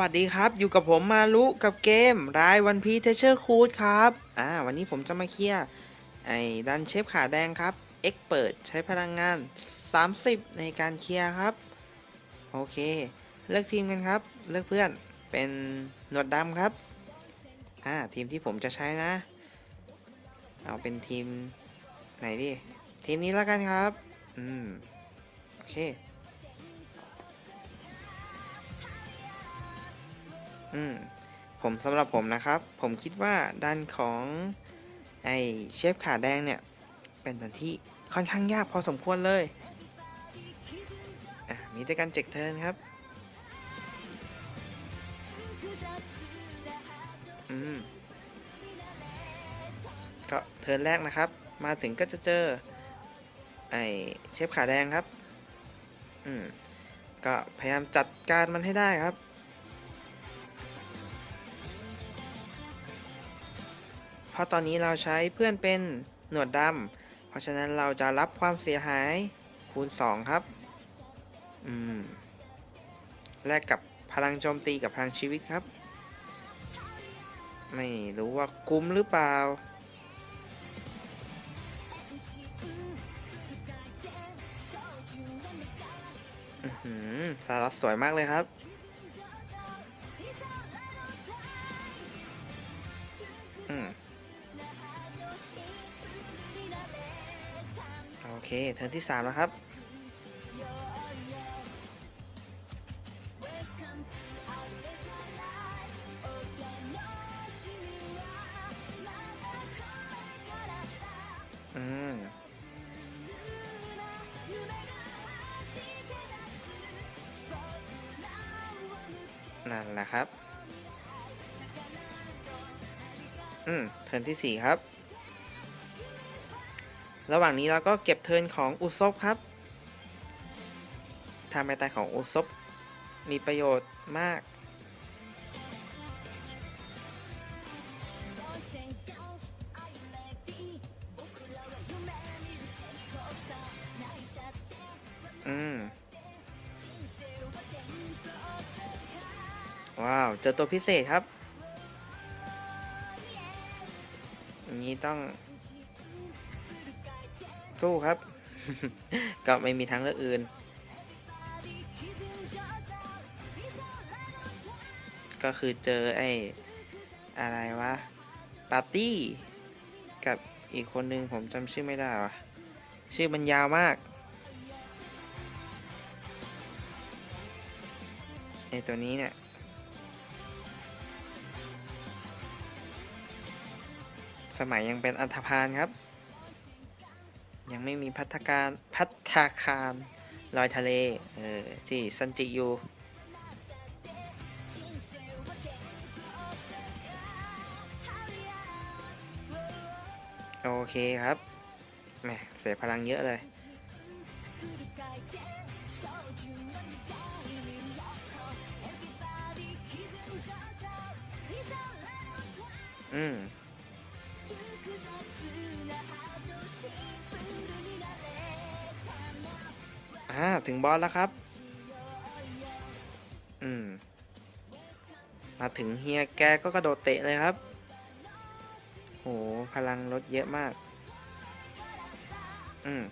วัสดีครับ อยู่กับผมมาลุกับเกมรายวันพีเทเชอร์คูดครับ อ่า วันนี้ผมจะมาเคลียร์ไอ้ดันเชฟขาแดงครับ เอ็กเปิดใช้พลังงาน 30 ในการเคลียร์ครับ โอเค เลือกทีมกันครับ เลือกเพื่อนเป็นหนวดดำครับ อ่า ทีมที่ผมจะใช้นะ เอาเป็นทีมไหนดี ทีมนี้แล้วกันครับ อืม โอเค อืมผมสำหรับผมนะครับ ผมคิดว่าด้านของไอเชฟขาแดงเนี่ย เป็นดันที่ค่อนข้างยากพอสมควรเลย อะ มีแต่การเจ็กเทินครับ อืม ก็เทินแรกนะครับ มาถึงก็จะเจอ ไอเชฟขาแดงครับ อืม ก็พยายามจัดการมันให้ได้ครับ เพราะตอนนี้เราใช้เพื่อนเป็นหนวดดำ เพราะฉะนั้นเราจะรับความเสียหายคูณ 2 ครับ อืม แลกกับพลังโจมตีกับพลังชีวิตครับ ไม่รู้ว่าคุ้มหรือเปล่า อือหือสารัสสวยมากเลยครับอืม เค เทิร์นที่3แล้วครับ อืม นั่นแหละครับ อืม เทิร์นที่4ครับ ระหว่างนี้เราก็เก็บเทินของอุซบครับทำไปตายของอุซบมีประโยชน์มาก อืม ว้าว เจอตัวพิเศษครับอย่างนี้ต้อง สู้ครับ ก็ไม่มีทางเลือกอื่น ก็คือเจอไอ้ อะไรวะ ปาร์ตี้ กับอีกคนนึงผมจำชื่อไม่ได้วะชื่อมันยาวมากไอ้ตัวนี้เนี่ย สมัยยังเป็นอันธพาลครับ ยังไม่มีพัฒการพัฒาคารลอยทะเล เออที่ซันจิยูโอเคครับแหมเสียพลังเยอะเลย อืม อ่า ถึงบอสแล้วครับ อืม มาถึงเฮียแกก็กระโดดเตะเลยครับ โห พลังลดเยอะมาก อืม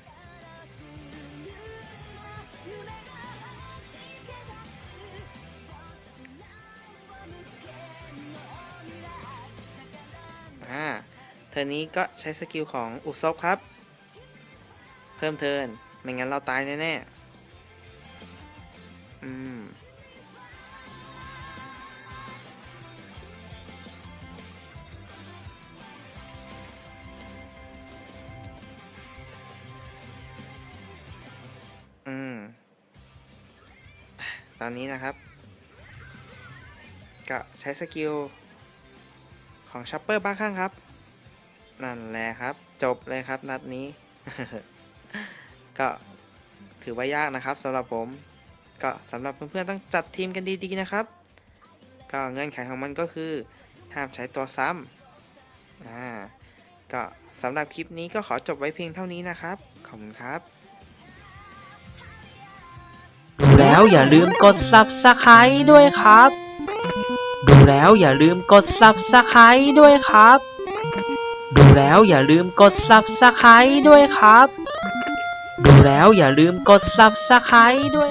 เทิร์นนี้ก็ใช้สกิลของอุซบครับ เพิ่มเทิร์นไม่งั้นเราตายแน่ๆอืมอืม ตอนนี้นะครับ ก็ใช้สกิลของชัปเปอร์บ้าข้างครับ นั่นแหละครับ จบเลยครับนัดนี้ ก็ถือว่ายากนะครับสำหรับผม ก็สำหรับเพื่อนๆต้องจัดทีมกันดีๆนะครับ ก็เงื่อนไขของมันก็คือห้ามใช้ตัวซ้ำอ่าก็สำหรับคลิปนี้ก็ขอจบไว้เพียงเท่านี้นะครับ ขอบคุณครับ ดูแล้วอย่าลืมกด subscribe ด้วยครับ ดูแล้วอย่าลืมกด Subscribe ด้วยครับ ดูแล้วอย่าลืมกด Subscribe ด้วยครับ ดูแล้วอย่าลืมกด Subscribe ด้วย